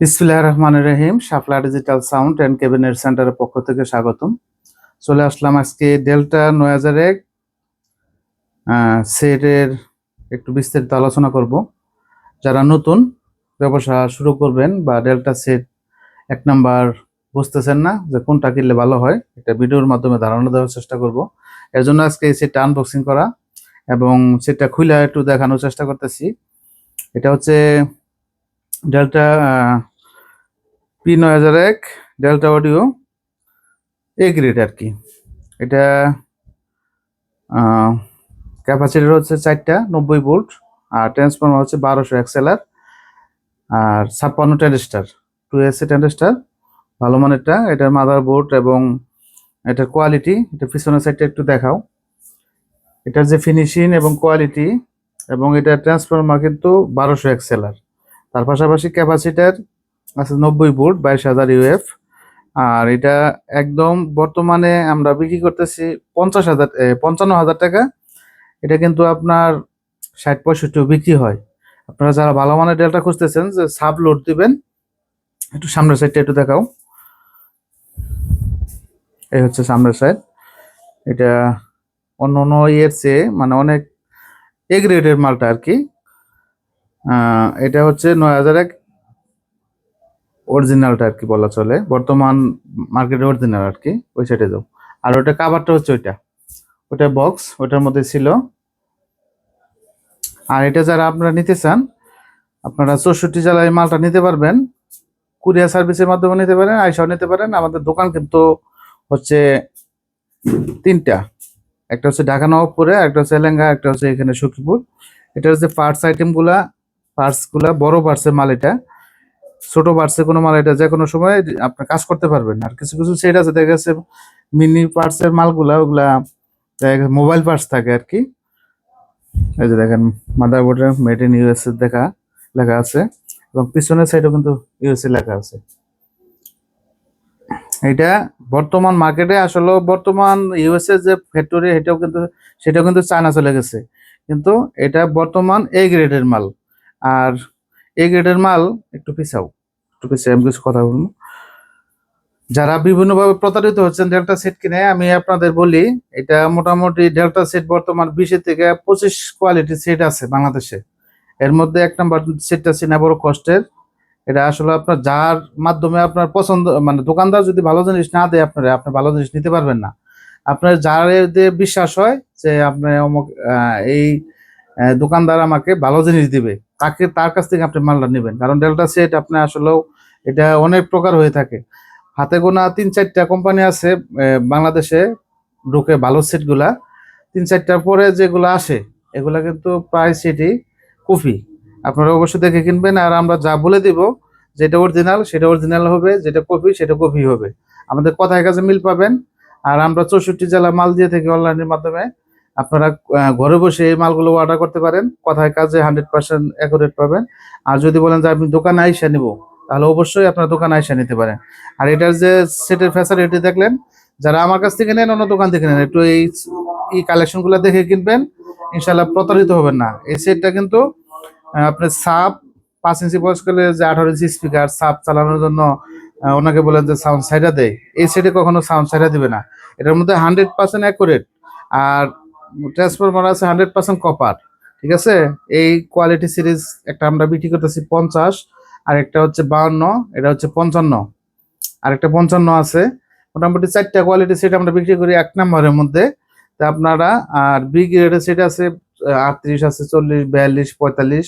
বিসমিল্লাহির রহমানির রহিম Shapla digital sound and cabinet সেন্টারের পক্ষ থেকে স্বাগতম। চলে আসলাম আজকে ডেল্টা নয় হাজার এক সেটের একটু বিস্তারিত আলোচনা করব। যারা নতুন ব্যবসা শুরু করবেন বা ডেল্টা সেট এক নাম্বার বুঝতেছেন না যে কোনটা কিনলে ভালো হয় এটা ভিডিওর মাধ্যমে ধারণা দেওয়ার চেষ্টা করব। এর জন্য আজকে এই সেটটা আনবক্সিং করা এবং সেটটা খুলে একটু দেখানোর চেষ্টা করতেছি। এটা হচ্ছে ডেল্টা পি নয় হাজার এক ডেল্টা অডিও এ গ্রেড আর কি। এটা ক্যাপাসিটি হচ্ছে চারটা, নব্বই ভোল্ট আর ট্রান্সফর্মার হচ্ছে বারোশো এক্সেলার আর ছাপ্পান্ন টেন্ডেস্টার টু এসি টেন্ডেস্টার ভালো মানেরটা, এটার মাদার বোর্ড এবং এটার কোয়ালিটি এটা পিছনের সাইডটা একটু দেখাও। এটার যে ফিনিশিং এবং কোয়ালিটি এবং এটা ট্রান্সফর্মার কিন্তু বারোশো এক্সেলার তার পাশাপাশি ক্যাপাসিটার আছে নব্বই ভোল্ট বাইশ হাজার ইউএফ। আর এটা একদম বর্তমানে আমরা বিক্রি করতেছি পঞ্চাশ হাজার পঞ্চান্ন হাজার টাকা। এটা কিন্তু আপনার ষাট পঁয়ষট্টিও বিক্রি হয়। আপনারা যারা ভালো মানের ডেলটা খুঁজতেছেন, যে সাব লোড দিবেন, একটু সামনের সাইডটা একটু দেখাও। এই হচ্ছে সামনের সাইড এটা অন্য অন্য ইয়ের চেয়ে মানে অনেক এ গ্রেডের মালটা আর কি। এটা হচ্ছে নয় হাজার এক অরিজিনালটা আর কি বলা চলে। বর্তমান মার্কেটে অরিজিনাল আর কি, ওই সাইডে যাও। আর ওটা কাভারটা হচ্ছে ওইটা। ওটা বক্স ওটার মধ্যে ছিল। আর এটা যারা আপনারা নিতে চান, আপনারা চৌষট্টি জেলায় মালটা নিতে পারবেন। কুরিয়ার সার্ভিসের মাধ্যমে নিতে পারেন, আইসাও নিতে পারেন। আমাদের দোকান কিন্তু হচ্ছে তিনটা। একটা হচ্ছে ঢাকা নবাবপুরে, একটা হচ্ছে এলেঙ্গা, একটা হচ্ছে এখানে সখীপুর। এটা হচ্ছে পার্টস আইটেমগুলা পার্টসগুলা বড় পার্টসের মাল এটা। ছোট পার্টসের কোনো মাল, এটা যে কোনো সময় আপনি কাজ করতে পারবেন। আর কিছু কিছু সেট আছে, দেখা গেছে মিনি পার্টসের মালগুলা, ওগুলা মোবাইল পার্টস থাকে আর কি। এই যে দেখেন মাদারবোর্ডের মেড ইন ইউএসএ দেখা, লেখা আছে। এবং পিছনের সাইডেও কিন্তু ইউএসএ লেখা আছে। এটা বর্তমান মার্কেটে আসলে বর্তমান ইউএসএ যে ফ্যাক্টরি এটাও কিন্তু, সেটাও কিন্তু চায়না চলে গেছে। কিন্তু এটা বর্তমান এ গ্রেডের মাল। আর এ গ্রেডের মাল একটু পিছাও, একটু পিছিয়ে আমি কিছু কথা বলব। যারা বিভিন্নভাবে প্রতারিত হচ্ছেন ডেল্টা সেট কিনে আমি আপনাদের বলি, এটা মোটামুটি ডেল্টা সেট বর্তমান বিশে থেকে পঁচিশ কোয়ালিটি সেট আছে বাংলাদেশে। এর মধ্যে এক নম্বর সেটটা সিনা বড় কষ্টের এটা আসলে আপনার যার মাধ্যমে আপনার পছন্দ মানে দোকানদার যদি ভালো জিনিস না দেয় আপনারা, আপনি ভালো জিনিস নিতে পারবেন না। আপনার যার বিশ্বাস হয় যে আপনি অমুক এই দোকানদার আমাকে ভালো জিনিস দিবে। তাকে, তার কাছ থেকে আপনি মালটা নেবেন। কারণ ডেল্টা সেট আপনি আসলেও এটা অনেক প্রকার হয়ে থাকে। হাতে গোনা তিন চারটা কোম্পানি আছে বাংলাদেশে ঢুকে ভালো সেটগুলা তিন চারটার পরে যেগুলো আসে, এগুলা কিন্তু প্রায় সেটই কফি আপনারা অবশ্যই দেখে কিনবেন আর আমরা যা বলে দিব, যেটা অরিজিনাল সেটা অরিজিনাল হবে, যেটা কপি, সেটা কপি হবে। আমাদের কথায় কাছে মিল পাবেন। আর আমরা চৌষট্টি জেলা মাল দিয়ে থাকি অনলাইনের মাধ্যমে। আপনারা ঘরে বসে এই মালগুলো অর্ডার করতে পারেন। কথায় কাজে হান্ড্রেড পার্সেন্ট অ্যাকুরেট পাবেন। আর যদি বলেন যে আপনি দোকানে আইসা নিব, তাহলে অবশ্যই আপনার দোকানে আইসা নিতে পারেন। আর এটার যে সেটের ফ্যাসিলিটি দেখলেন, যারা আমার কাছ থেকে নেন অন্য দোকান থেকে নেন, একটু এই এই কালেকশনগুলো দেখে কিনবেন ইনশাল্লাহ প্রতারিত হবেন না। এই সেটটা কিন্তু আপনার সাপ, পাঁচ ইঞ্চি বয়স করলে যে আঠারো ইঞ্চি স্পিকার সাপ চালানোর জন্য ওনাকে বলেন যে সাউন্ড সাইডা দেয়। এই সেটে কখনো সাউন্ড সাইডা দিবে না। এটার মধ্যে হান্ড্রেড পার্সেন্ট অ্যাকুরেট আর ট্রান্সফরমার আছে হান্ড্রেড পার্সেন্ট কপার ঠিক আছে? এই কোয়ালিটি সিরিজ একটা আমরা বিক্রি করতেছি পঞ্চাশ, আর একটা হচ্ছে বাউন্ন, এটা হচ্ছে পঞ্চান্ন। আর একটা পঞ্চান্ন আছে, মোটামুটি চারটা কোয়ালিটি সেট আমরা বিক্রি করি এক নম্বরের মধ্যে। তা আপনারা, আর বি গ্রেডের সেট আছে আটত্রিশ আছে, চল্লিশ, বিয়াল্লিশ, পঁয়তাল্লিশ।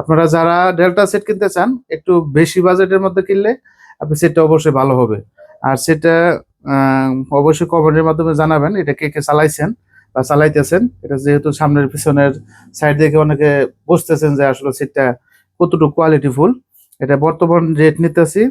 আপনারা যারা ডেল্টা সেট কিনতে চান, একটু বেশি বাজেটের মধ্যে কিনলে আপনি সেটটা অবশ্যই ভালো হবে। আর সেটা অবশ্যই কমেন্টের মাধ্যমে জানাবেন, এটা কে কে চালাইছেন। বা চালাইতেছেন। এটা যেহেতু সামনের পিছনের সাইড দেখে অনেকে বুঝতেছেন যে আসলে সেটটা কতটুকু কোয়ালিটিফুল এটা বর্তমান রেট নিতেছি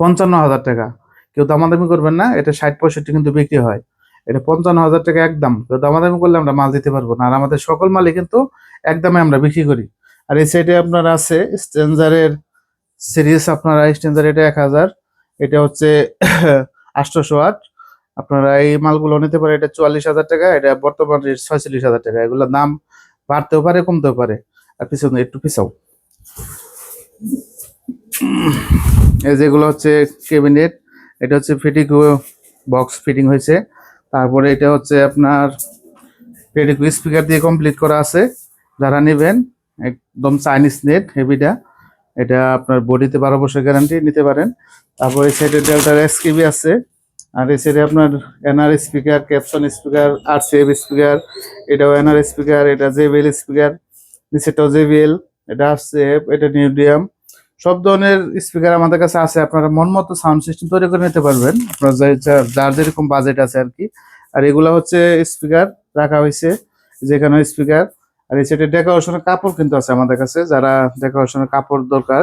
পঞ্চান্ন হাজার টাকা। কেউ দামাদামি করবেন না, এটা ষাট পঁয়ষট্টি কিন্তু বিক্রি হয়। এটা পঞ্চান্ন হাজার টাকা একদম। কেউ দামাদামি করলে আমরা মাল দিতে পারব না। আর আমাদের সকল মালই কিন্তু একদমে আমরা বিক্রি করি। আর এই সাইডে আপনার আছে স্ট্রেঞ্জারের সিরিজ আপনারা স্ট্রেঞ্জার এটা এক হাজার, এটা হচ্ছে আটশোশো আট আপনারা এই মালগুলো নিতে পারে এটা চুয়াল্লিশ হাজার টাকা, এটা বর্তমান রেট ছয়চল্লিশ হাজার টাকা। এগুলোর দাম বাড়তেও পারে, কমতেও পারে। আর পিছনে একটু পিছাও। এই যেগুলো হচ্ছে ক্যাবিনেট এটা হচ্ছে ফিটিং বক্স ফিটিং হয়েছে। তারপরে এটা হচ্ছে আপনার ফেডিকো স্পিকার দিয়ে কমপ্লিট করা আছে। যারা নেবেন, একদম চাইনিজ নেট হেভিটা এটা আপনার বডিতে বারো বছর গ্যারান্টি নিতে পারেন। তারপরে সাইডে ডেল্টার এসকিবি আছে। আর সাইডে আপনার এনআর স্পিকার ক্যাপসন স্পিকার আর সেভ স্পিকার, এটাও এনআর স্পিকার, এটা জেবিএল স্পিকার নিচেটাও জেবিএল, এটা আসছে এটা নিউডিয়াম, সব ধরনের স্পিকার আমাদের কাছে আছে। আপনারা মন মতো সাউন্ড সিস্টেম তৈরি করে নিতে পারবেন। আপনার যার যেরকম বাজেট আছে আর কি। আর এগুলা হচ্ছে স্পিকার রাখা হয়েছে যেখানে স্পিকার। আর এই সেটে ডেকোরেশনের কাপড় কিন্তু আছে আমাদের কাছে। যারা ডেকোরেশনের কাপড় দরকার,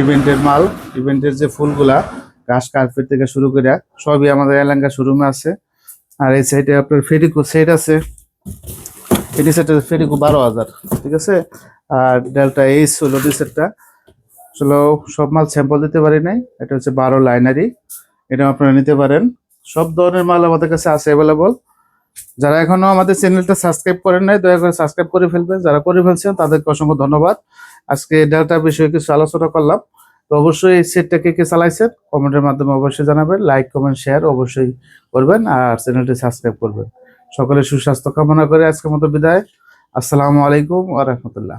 ইভেন্টের মাল, ইভেন্টের যে ফুলগুলা ঘাস কার্পেট থেকে শুরু করে সবই আমাদের এলাঙ্কা শোরুমে আছে। আর এই সাইডে আপনার ফেরিকো সেট আছে। এটি সেটের ফেরিকো বারো হাজার, ঠিক আছে? আর ডেল্টা এইচ হলো দুই সেটটা আসলে সব মাল স্যাম্পল দিতে পারি নাই। এটা হচ্ছে বারো লাইনারি এটা আপনারা নিতে পারেন। সব ধরনের মাল আমাদের কাছে আছে অ্যাভেলেবল যারা এখনও আমাদের চ্যানেলটা সাবস্ক্রাইব করেন নাই, দয়া করে সাবস্ক্রাইব করে ফেলবেন। যারা করে ফেলছেন, তাদেরকে অসংখ্য ধন্যবাদ। আজকে ডেল্টার বিষয়ে কিছু আলোচনা করলাম। তো অবশ্যই এই সেটটা কে কে চালাইছেন কমেন্টের মাধ্যমে অবশ্যই জানাবেন লাইক কমেন্ট শেয়ার অবশ্যই করবেন আর চ্যানেলটি সাবস্ক্রাইব করবেন। সকলে সুস্বাস্থ্য কামনা করে আজকের মতো বিদায়। আসসালামু আলাইকুম আ রহমতুল্লাহ।